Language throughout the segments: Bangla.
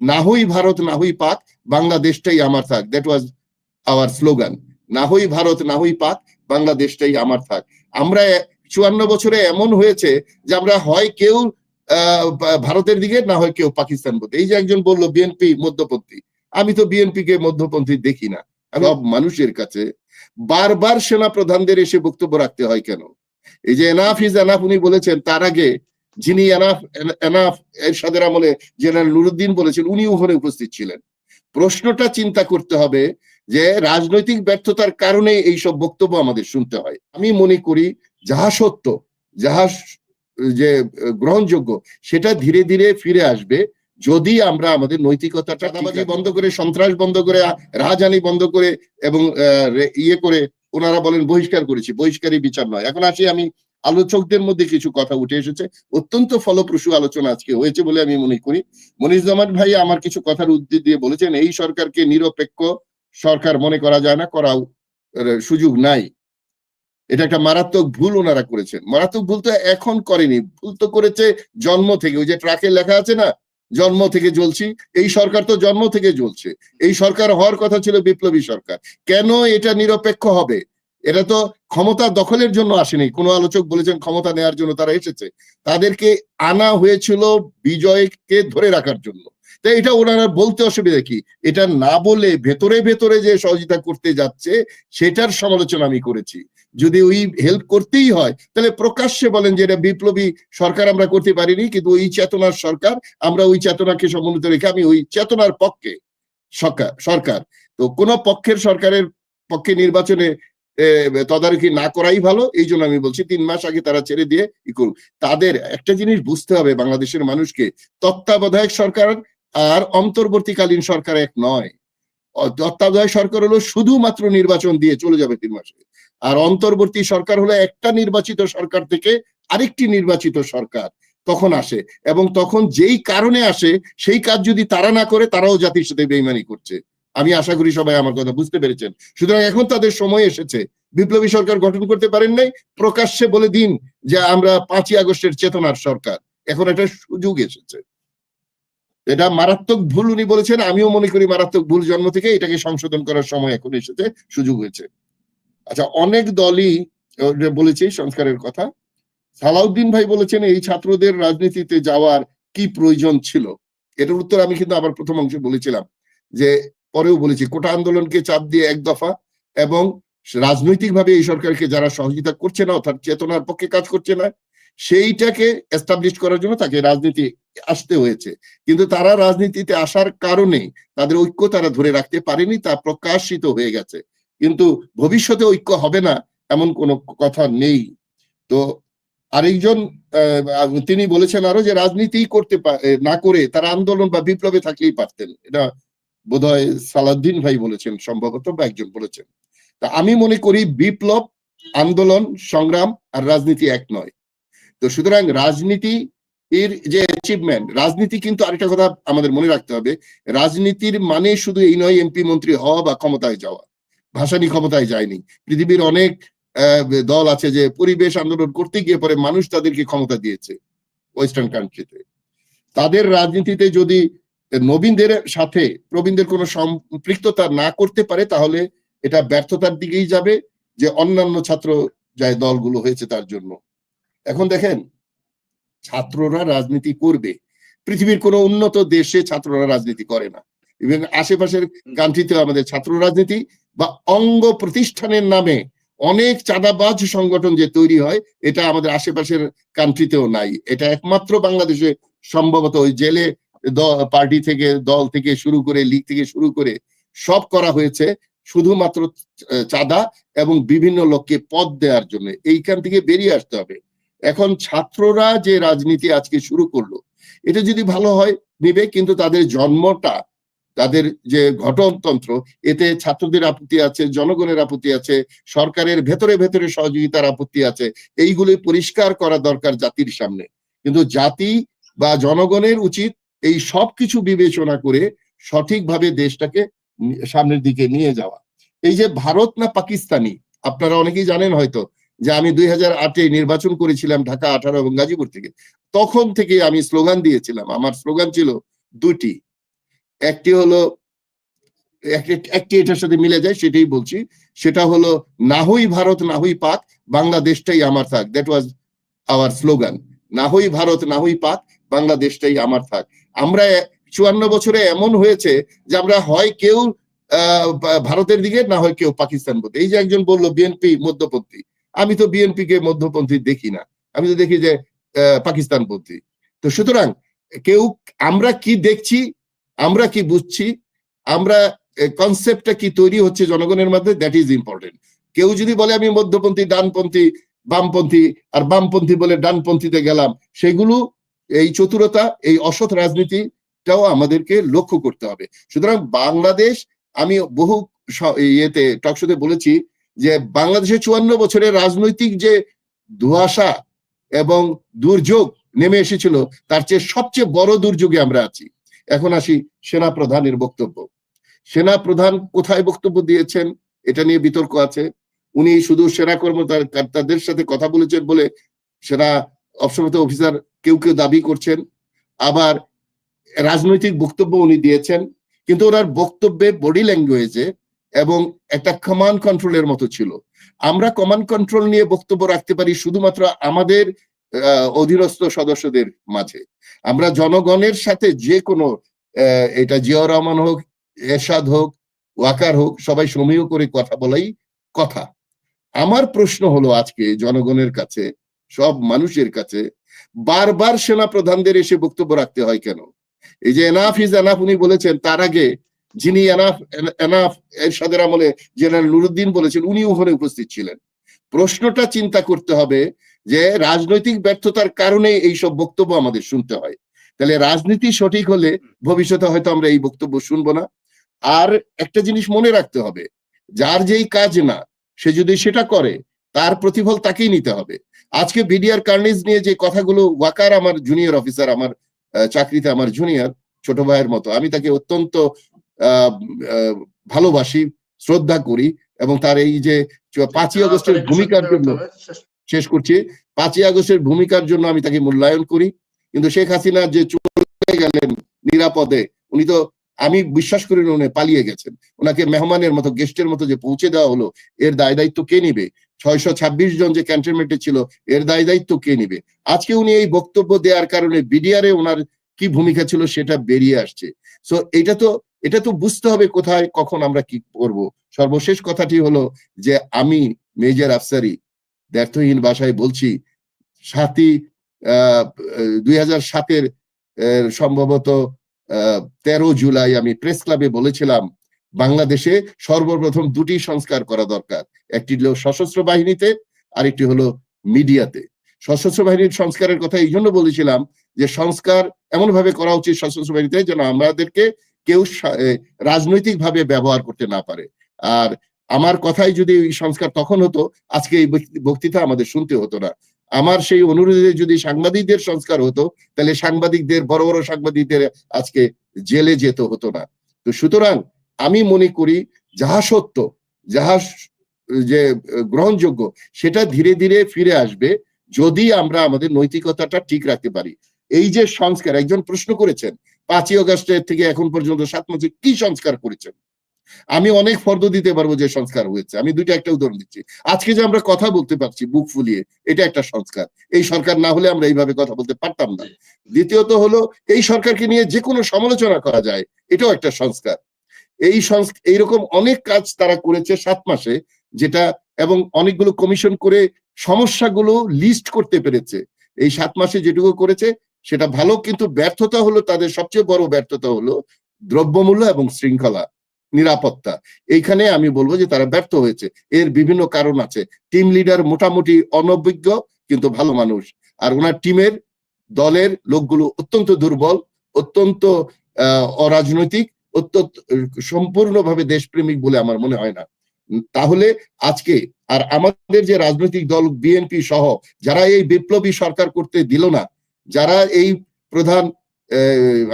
না হই ভারত না হই পাক, বাংলাদেশটাই আমার থাক। দ্যাট ওয়াজ আওয়ার স্লোগান না হই ভারত না হই পাক, বাংলাদেশটাই আমার থাক। আমরা চুয়ান্ন বছরে এমন হয়েছে যে আমরা হয় কেউ ভারতের দিকে, না হয় কেউ পাকিস্তান প্রতি এই যে একজন বলল, বিএনপি মধ্যপন্থী। আমি তো বিএনপি কে মধ্যপন্থী দেখি না। সব মানুষের কাছে বারবার সেনা প্রধানদের এসে বক্তব্য রাখতে হয় কেন? এই যে এনাফ ইজ এনাফ উনি বলেছেন, তার আগে যিনি এনাফ এনাফ এরশাদের আমলে জেনারেল নুরুদ্দিন বলেছেন উনি ওখানে উপস্থিত ছিলেন। প্রশ্নটা চিন্তা করতে হবে যে রাজনৈতিক ব্যর্থতার কারণে এইসব বক্তব্য আমাদের শুনতে হয়। আমি মনে করি যাহা সত্য যাহা যে গ্রহণযোগ্য সেটা ধীরে ধীরে ফিরে আসবে যদি আমরা আমাদের নৈতিকতাটা চাঁদাবাজি বন্ধ করে সন্ত্রাস বন্ধ করে আহ, রাহাজানি বন্ধ করে এবং আহ, ইয়ে করে ওনারা বলেন বহিষ্কার করেছি। বহিষ্কারই বিচার নয়। এখন আসি আমি আলোচকদের মধ্যে কিছু কথা উঠে এসেছে। অত্যন্ত ফলপ্রসূ আলোচনা আজকে হয়েছে বলে আমি মনে করি। মনিরুজ্জামান ভাই আমার কিছু কথার উদ্যোগ দিয়ে বলেছেন, এই সরকারকে নিরপেক্ষ সরকার মনে করা যায় না, করাও সুযোগ নাই। এটা একটা মারাত্মক ভুল ওনারা করেছেন। মারাত্মক ভুল তো এখন করেনি, ভুল তো করেছে জন্ম থেকে। ওই যে ট্রাকে লেখা আছে না, জন্ম থেকে জ্বলছি, এই সরকার তো জন্ম থেকে জ্বলছে। এই সরকার হওয়ার কথা ছিল বিপ্লবী সরকার। কেন এটা নিরপেক্ষ হবে? এটা তো ক্ষমতা দখলের জন্য আসেনি। কোনো আলোচক বলেছেন ক্ষমতা নেওয়ার জন্য তারা এসেছে। তাদেরকে আনা হয়েছিল বিজয়কে ধরে রাখার জন্য। তাই এটা ওনারা বলতে অসুবিধা কি? এটা না বলে ভেতরে ভেতরে যে সহযোগিতা করতে যাচ্ছে, সেটার সমালোচনা আমি করেছি। যদি ওই হেল্প করতেই হয়, তাহলে প্রকাশ্যে বলেন যে এটা বিপ্লবী সরকার আমরা করতে পারিনি, কিন্তু ওই চেতনার সরকার, আমরা ওই চেতনাকে সমন্বিত রেখে আমি ওই চেতনার পক্ষে সরকার সরকার। তো কোন পক্ষের সরকারের পক্ষে নির্বাচনে তদারকি না করাই ভালো এই জন্য আমি বলছি তিন মাস আগে তারা ছেড়ে দিয়ে ই করুক। তাদের একটা জিনিস বুঝতে হবে বাংলাদেশের মানুষকে, তত্ত্বাবধায়ক সরকার আর অন্তর্বর্তীকালীন সরকার এক নয়। তত্ত্বাবধায়ক সরকার হলো শুধুমাত্র নির্বাচন দিয়ে চলে যাবে তিন মাসে। আর অন্তর্বর্তী সরকার হলো একটা নির্বাচিত সরকার থেকে আরেকটি নির্বাচিত সরকার তখন আসে এবং তখন যেই কারণে আসে, সেই কাজ যদি তারা না করে, তারাও জাতির সাথে বেইমানি করছে। আমি আশা করি সবাই আমার কথা বুঝতে পেরেছেন। সুতরাং এখন তাদের সময় এসেছে। বিপ্লবী সরকার গঠন করতে পারেন নাই। প্রকাশ্যে বলে দিন যে আমরা পাঁচই আগস্টের চেতনার সরকার। এখন একটা সুযোগ এসেছে। এটা মারাত্মক ভুল উনি বলেছেন। আমিও মনে করি মারাত্মক ভুল জন্ম থেকে এটাকে সংশোধন করার সময় এখন এসেছে। সুযোগ হয়েছে। আচ্ছা অনেক দলই বলেছে সংস্কারের কথা। সালাউদ্দিন ভাই বলেছেন, এই ছাত্রদের রাজনীতিতে যাওয়ার কি প্রয়োজন ছিল? এটার উত্তর আমি কিন্তু আবার প্রথম অংশে বলেছিলাম যে পরেও বলেছি, কোটা আন্দোলনকে চাপ দিয়ে এক দফা এবং রাজনৈতিকভাবে এই সরকারকে যারা সহযোগিতা করছে না, অর্থাৎ চেতনার পক্ষে কাজ করছে না, সেইটাকে এস্টাবলিশ করার জন্য তাকে রাজনীতি আসতে হয়েছে। কিন্তু তারা রাজনীতিতে আসার কারণে তাদের ঐক্য তারা ধরে রাখতে পারেনি, তা প্রকাশিত হয়ে গেছে। কিন্তু ভবিষ্যতে ঐক্য হবে না, এমন কোনো কথা নেই। তো আরেকজন তিনি বলেছেন আরও যে রাজনীতি করতে না করে তারা আন্দোলন বা বিপ্লবে থাকলেই পারতেন। এটা বোধহয় সালাউদ্দিন ভাই বলেছেন, সম্ভবত বা একজন বলেছেন। তা আমি মনে করি বিপ্লব, আন্দোলন, সংগ্রাম আর রাজনীতি এক নয়। তো সুতরাং রাজনীতি এর যে অ্যাচিভমেন্ট রাজনীতি কিন্তু আরেকটা কথা আমাদের মনে রাখতে হবে, রাজনীতির মানে শুধু এই নয় এমপি মন্ত্রী হওয়া বা ক্ষমতায় যাওয়া। ভাসানি ক্ষমতায় যায়নি। পৃথিবীর অনেক দল আছে যে পরিবেশ আন্দোলন করতে গিয়ে পরে মানুষ তাদেরকে ক্ষমতা দিয়েছে, ওয়েস্টার্ন কান্ট্রিতে। তাদের রাজনীতিতে যদি নবীনদের সাথে প্রবীণদের কোনো সম্পৃক্ততা না করতে পারে তাহলে এটা ব্যর্থতার দিকেই যাবে যে অন্যান্য ছাত্র যায় দলগুলো হয়েছে তার জন্য। এখন দেখেন ছাত্ররা রাজনীতি করবে। পৃথিবীর কোনো উন্নত দেশে ছাত্ররা রাজনীতি করে না। এবং আশেপাশের কান্ট্রিতে আমাদের ছাত্র রাজনীতি বা অঙ্গ প্রতিষ্ঠানের নামে অনেক চাঁদাবাজ সংগঠন যে তৈরি হয় এটা আমাদের আশেপাশের কান্ট্রিতেও নাই। এটা একমাত্র বাংলাদেশে সম্ভবত ওই জেলে পার্টি থেকে, দল থেকে শুরু করে, লীগ থেকে শুরু করে সব করা হয়েছে শুধুমাত্র চাঁদা এবং বিভিন্ন লোককে পদ দেওয়ার জন্য। এইখান থেকে বেরিয়ে আসতে হবে। এখন ছাত্ররা যে রাজনীতি আজকে শুরু করল, এটা যদি ভালো হয়, নিবে, কিন্তু তাদের জন্মটা, তাদের যে গঠনতন্ত্র, এতে ছাত্রদের আপত্তি আছে, জনগণের আপত্তি আছে, সরকারের ভেতরে ভেতরে সহযোগিতার আপত্তি আছে এইগুলি পরিষ্কার করা দরকার জাতির সামনে। কিন্তু জাতি বা জনগণের উচিত এই সব কিছু বিবেচনা করে সঠিকভাবে দেশটাকে সামনের দিকে নিয়ে যাওয়া। এই যে ভারত না পাকিস্তানি, আপনারা অনেকেই জানেন হয়তো যে আমি দুই হাজার আটে নির্বাচন করেছিলাম ঢাকা, আঠারো এবং গাজীপুর থেকে। তখন থেকে আমি স্লোগান দিয়েছিলাম। আমার স্লোগান ছিল দুটি একটি হলো একটি এটার সাথে মিলে যায়, সেটাই বলছি। সেটা হলো, না হই ভারত, না হই পাক, বাংলাদেশটাই আমার থাক। দ্যাট ওয়াজ আওয়ার স্লোগান না হই ভারত, না হই পাক, বাংলাদেশটাই আমার থাক। আমরা চুয়ান্ন বছরে এমন হয়েছে যে আমরা হয় কেউ ভারতের দিকে না হয় কেউ পাকিস্তান পন্থী এই যে একজন বলল বিএনপি মধ্যপন্থী আমি তো বিএনপি কে মধ্যপন্থী দেখি না। আমি তো দেখি যে আহ, পাকিস্তান পন্থী। তো সুতরাং কেউ আমরা কি দেখছি আমরা কি বুঝছি আমরা কনসেপ্টটা কি তৈরি হচ্ছে জনগণের মধ্যে দ্যাট ইজ ইম্পর্টেন্ট কেউ যদি বলে আমি মধ্যপন্থী ডানপন্থী বামপন্থী আর বামপন্থী বলে ডানপন্থীতে গেলাম সেগুলো এই চতুরতা, এই অসৎ রাজনীতিটাও আমাদেরকে লক্ষ্য করতে হবে। সুতরাং বাংলাদেশ, আমি বহু ইয়েতে টকশোতে বলেছি যে বাংলাদেশে চুয়ান্ন বছরের রাজনৈতিক যে ধোঁয়াশা এবং দুর্যোগ নেমে এসেছিল, তার চেয়ে সবচেয়ে বড় দুর্যোগে আমরা আছি। এখন আসি সেনা প্রধানের বক্তব্য। সেনা প্রধান কোথায় বক্তব্য দিয়েছেন, এটা নিয়ে বিতর্ক আছে। উনি শুধু সেনা কর্মকর্তাদের সাথে কথা বলেছেন বলে সেনা অবসরত অফিসার কেউ কেউ দাবি করছেন, আবার রাজনৈতিক বক্তব্য উনি দিয়েছেন, কিন্তু ওনার বক্তব্যে বডি ল্যাঙ্গুয়েজে এবং একটা কমান্ড কন্ট্রোলের মতো ছিল। আমরা কমান্ড কন্ট্রোল নিয়ে বক্তব্য রাখতে পারি শুধুমাত্র আমাদের অধীনস্থ সদস্যদের মাঝে। আমরা জনগণের সাথে যে কোনো এটা জিয়াউর রহমান হোক, এরশাদ হোক, ওয়াকার হোক, সবাই সমীহ করে কথা বলাই কথা। আমার প্রশ্ন হলো আজকে জনগণের কাছে সব মানুষের কাছে বারবার সেনা প্রধানদের এসে বক্তব্য রাখতে হয় কেন? এই যে এনাফ ইজ এনাফ উনি বলেছেন, তার আগে যিনি এনাফ এনাফ এরশাদের আমলে জেনারেল নুরুদ্দিন বলেছেন, উনি ওখানে উপস্থিত ছিলেন। প্রশ্নটা চিন্তা করতে হবে যে রাজনৈতিক ব্যর্থতার কারণে এইসব বক্তব্য আমাদের শুনতে হয়। তাহলে রাজনীতি সঠিক হলে ভবিষ্যতে হয়তো আমরা এই বক্তব্য শুনব না। আর একটা জিনিস মনে রাখতে হবে, যার যেই কাজ না, সে যদি সেটা করে তার প্রতিফল তাকেই নিতে হবে। আজকে বিডিআর কার্নিজ নিয়ে যে কথাগুলো ওয়াকার আমার জুনিয়র অফিসার আমার চাকরিতে আমার জুনিয়র ছোট ভাইয়ের মতো আমি তাকে অত্যন্ত ভালোবাসি শ্রদ্ধা করি এবং তার এই যে পাঁচই আগস্টের ভূমিকার জন্য শেষ। করছি। পাঁচই আগস্টের ভূমিকার জন্য আমি তাকে মূল্যায়ন করি। কিন্তু শেখ হাসিনা যে চলে গেলেন নিরাপদে উনি তো আমি বিশ্বাস করি না উনি পালিয়ে গেছেন। ওনাকে মেহমানের মতো গেস্টের মতো যে পৌঁছে দেওয়া হলো এর দায় দায়িত্ব কে নিবে? ছয়শো ছাব্বিশ জন যে ক্যান্টনমেন্টে ছিল, এর দায় দায়িত্ব কে নিবে? আজকে উনি এই বক্তব্য দেওয়ার কারণে বিডিআরে ওনার কি ভূমিকা ছিল সেটা বেরিয়ে আসছে। সো এটা তো এটা তো বুঝতে হবে কোথায়, কখন আমরা কি করব। সর্বশেষ কথাটি হলো যে আমি মেজর আফসারি ব্যর্থহীন ভাষায় বলছি, সাতই দুই হাজার সাতের সম্ভবত তেরো জুলাই আমি প্রেস ক্লাবে বলেছিলাম বাংলাদেশে সর্বপ্রথম দুটি সংস্কার করা দরকার। একটি হলো সশস্ত্র বাহিনীতে, আরেকটি হলো মিডিয়াতে। সশস্ত্র বাহিনীর সংস্কারের কথা এই জন্য বলেছিলাম যে সংস্কার এমন ভাবে করা উচিত সশস্ত্র বাহিনীতে যেন আমাদেরকে কেউ রাজনৈতিক ভাবে ব্যবহার করতে না পারে। আর আমার কথাই যদি এই সংস্কার তখন হতো, আজকে এই বক্তৃতা আমাদের শুনতে হতো না। আমার সেই অনুরোধে যদি সাংবাদিকদের সংস্কার হতো, তাহলে সাংবাদিকদের, বড় বড় সাংবাদিকদের আজকে জেলে যেত হতো না। তো সুতরাং আমি মনে করি যাহা সত্য, যাহা যে, গ্রহণযোগ্য, সেটা ধীরে ধীরে ফিরে আসবে যদি আমরা আমাদের নৈতিকতাটা ঠিক রাখতে পারি। এই যে সংস্কার, একজন প্রশ্ন করেছেন, পাঁচই অগস্টের থেকে এখন পর্যন্ত সাত মাসে কি সংস্কার করেছেন? আমি অনেক ফর্দ দিতে পারব যে সংস্কার হয়েছে। আমি দুইটা একটা উদাহরণ দিচ্ছি। আজকে যে আমরা কথা বলতে পারছি, বুক ফুলিয়ে, এটা একটা সংস্কার। এই সরকার না হলে আমরা এইভাবে কথা বলতে পারতাম না। দ্বিতীয়ত হলো, এই সরকারকে নিয়ে যে কোনো সমালোচনা করা যায়, এটাও একটা সংস্কার। এই এইরকম অনেক কাজ তারা করেছে সাত মাসে, যেটা, এবং অনেকগুলো কমিশন করে সমস্যাগুলো লিস্ট করতে পেরেছে। এই সাত মাসে যেটুকু করেছে, সেটা ভালো, কিন্তু ব্যর্থতা হলো তাদের সবচেয়ে বড় ব্যর্থতা হলো দ্রব্যমূল্য এবং শৃঙ্খলা, নিরাপত্তা। এইখানে আমি বলব যে তারা ব্যর্থ হয়েছে। এর বিভিন্ন কারণ আছে। টিম লিডার মোটামুটি অনভিজ্ঞ, কিন্তু ভালো মানুষ। আর ওনার টিমের দলের লোকগুলো অত্যন্ত দুর্বল, অত্যন্ত অরাজনৈতিক অত্যন্ত, সম্পূর্ণভাবে দেশপ্রেমিক বলে আমার মনে হয় না। তাহলে আজকে আর আমাদের যে রাজনৈতিক দল বিএনপি সহ, যারা এই বিপ্লবী সরকার করতে দিল না, যারা এই প্রধান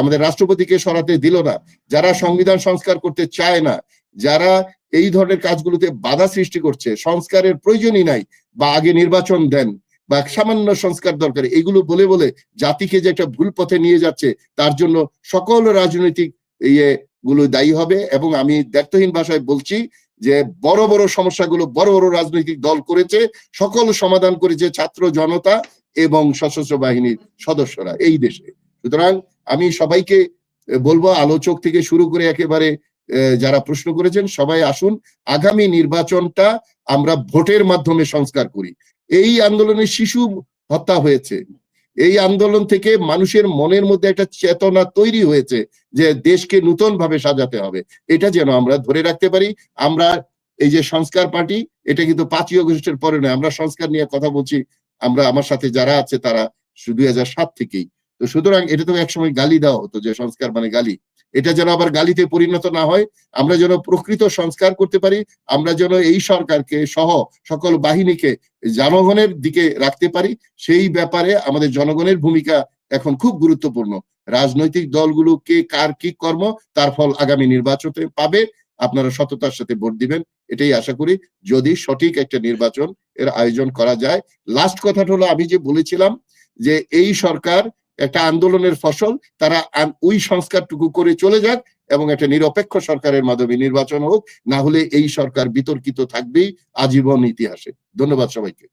আমাদের রাষ্ট্রপতিকে সরাতে দিল না, যারা সংবিধান সংস্কার করতে চায় না, যারা এই ধরনের কাজগুলোতে বাধা সৃষ্টি করছে, সংস্কারের প্রয়োজনই নাই, বা আগে নির্বাচন দেন, বা সামান্য সংস্কার দরকার, এগুলো বলে বলে জাতিকে যে একটা ভুল পথে নিয়ে যাচ্ছে, তার জন্য সকল রাজনৈতিক ইয়ে গুলো দায়ী হবে এবং আমি দ্ব্যর্থহীন ভাষায় বলছি যে বড় বড় সমস্যাগুলো বড় বড় রাজনৈতিক দল করেছে, সকল সমাধান করেছে ছাত্র জনতা এবং সশস্ত্র বাহিনীর সদস্যরা এই দেশে। সুতরাং আমি সবাইকে বলব, আলোচক থেকে শুরু করে একেবারে যারা প্রশ্ন করেছেন সবাই আসুন, আগামী নির্বাচনটা আমরা ভোটের মাধ্যমে সংস্কার করি। এই আন্দোলনে শিশু হত্যা হয়েছে। এই আন্দোলন থেকে মানুষের মনের মধ্যে একটা চেতনা তৈরি হয়েছে যে দেশকে নূতন ভাবে সাজাতে হবে। এটা যেন আমরা ধরে রাখতে পারি। আমরা এই যে সংস্কার পার্টি, এটা কিন্তু পাঁচই অগস্টের পরে নয়। আমরা সংস্কার নিয়ে কথা বলছি। আমরা, আমার সাথে যারা আছে তারা দুই হাজার সাত থেকেই। তো সুতরাং এটা তো একসময় গালি দেওয়া হতো যে সংস্কার মানে গালি। এটা যেন আবার গালিতে পরিণত না হয়, আমরা যেন প্রকৃত সংস্কার করতে পারি, আমরা যেন এই সরকারকে সহ সকল বাহিনীকে জনগণের দিকে রাখতে পারি, সেই ব্যাপারে আমাদের জনগণের ভূমিকা এখন খুব গুরুত্বপূর্ণ। রাজনৈতিক দলগুলো কে কার কি কর্ম, তার ফল আগামী নির্বাচনে পাবে, আপনারা সততার সাথে ভোট দিবেন, এটাই আশা করি। যদি সঠিক একটা নির্বাচন এর আয়োজন করা যায় লাস্ট কথাটা হলো আমি যে বলেছিলাম যে এই সরকার একটা আন্দোলনের ফসল, তারা ওই সংস্কারটুকু করে চলে যাক এবং একটা নিরপেক্ষ সরকারের মাধ্যমে নির্বাচন হোক, না হলে এই সরকার বিতর্কিত থাকবেই আজীবন ইতিহাসে। ধন্যবাদ সবাইকে।